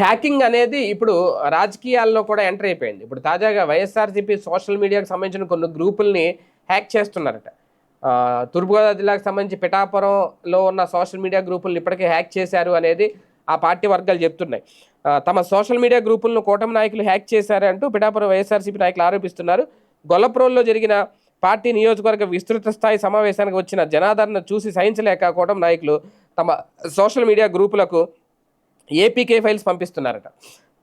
Hacking అనేది ఇప్పుడు రాజకీయాల్లో కూడా ఎంటర్ అయిపోయింది. ఇప్పుడు తాజాగా వైఎస్ఆర్సీపీ సోషల్ మీడియాకు సంబంధించిన కొన్ని గ్రూపుల్ని హ్యాక్ చేస్తున్నారట. తూర్పుగోదావరి జిల్లాకు సంబంధించి పిఠాపురంలో ఉన్న సోషల్ మీడియా గ్రూపులను ఇప్పటికే హ్యాక్ చేశారు అనేది ఆ పార్టీ వర్గాలు చెప్తున్నాయి. తమ సోషల్ మీడియా గ్రూపులను కూటమి నాయకులు హ్యాక్ చేశారంటూ పిఠాపురం వైఎస్ఆర్సీపీ నాయకులు ఆరోపిస్తున్నారు. గొల్లప్రోల్లో జరిగిన పార్టీ నియోజకవర్గ విస్తృత స్థాయి సమావేశానికి వచ్చిన జనాదరణ చూసి సహించలేక కూటమి నాయకులు తమ సోషల్ మీడియా గ్రూపులకు ఏపీకే ఫైల్స్ పంపిస్తున్నారట.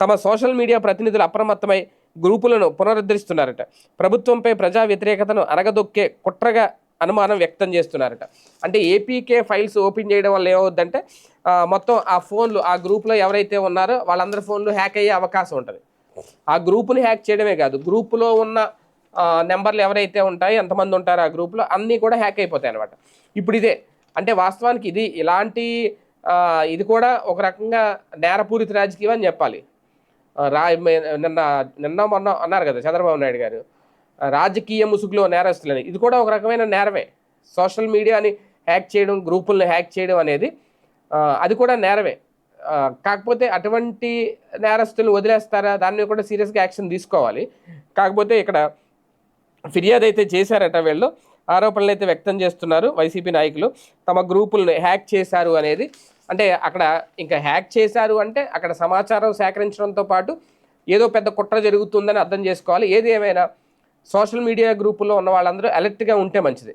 తమ సోషల్ మీడియా ప్రతినిధులు అప్రమత్తమై గ్రూపులను పునరుద్ధరిస్తున్నారట. ప్రభుత్వంపై ప్రజా వ్యతిరేకతను అరగదొక్కే కుట్రగా అనుమానం వ్యక్తం చేస్తున్నారట. అంటే ఏపీకే ఫైల్స్ ఓపెన్ చేయడం వల్ల ఏమవుద్దంటే మొత్తం ఆ ఫోన్లు ఆ గ్రూప్లో ఎవరైతే ఉన్నారో వాళ్ళందరి ఫోన్లు హ్యాక్ అయ్యే అవకాశం ఉంటుంది. ఆ గ్రూపుని హ్యాక్ చేయడమే కాదు గ్రూపులో ఉన్న నెంబర్లు ఎవరైతే ఉంటాయో ఎంతమంది ఉంటారో ఆ గ్రూప్లో అన్నీ కూడా హ్యాక్ అయిపోతాయి అనమాట ఇప్పుడు ఇదే అంటే వాస్తవానికి ఇది ఇలాంటి ఇది కూడా ఒక రకంగా నేరపూరిత రాజకీయం అని చెప్పాలి. రా నిన్న నిన్న మొన్న అన్నారు కదా చంద్రబాబు నాయుడు గారు. రాజకీయ ముసుగులో నేరస్తులని. ఇది కూడా ఒక రకమైన నేరమే. సోషల్ మీడియాని హ్యాక్ చేయడం గ్రూపుల్ని హ్యాక్ చేయడం అనేది అది కూడా నేరమే. కాకపోతే అటువంటి నేరస్తులను వదిలేస్తారా? దాన్ని కూడా సీరియస్గా యాక్షన్ తీసుకోవాలి. కాకపోతే ఇక్కడ ఫిర్యాదు అయితే చేశారట వీళ్ళు. ఆరోపణలు అయితే వ్యక్తం చేస్తున్నారు వైసీపీ నాయకులు. తమ గ్రూపులను హ్యాక్ చేశారు అనేది అంటే అక్కడ ఇంకా హ్యాక్ చేశారు అంటే అక్కడ సమాచారం సేకరించడంతో పాటు ఏదో పెద్ద కుట్ర జరుగుతుందని అర్థం చేసుకోవాలి. ఏది ఏమైనా సోషల్ మీడియా గ్రూపుల్లో ఉన్న వాళ్ళందరూ అలర్ట్గా ఉంటే మంచిది.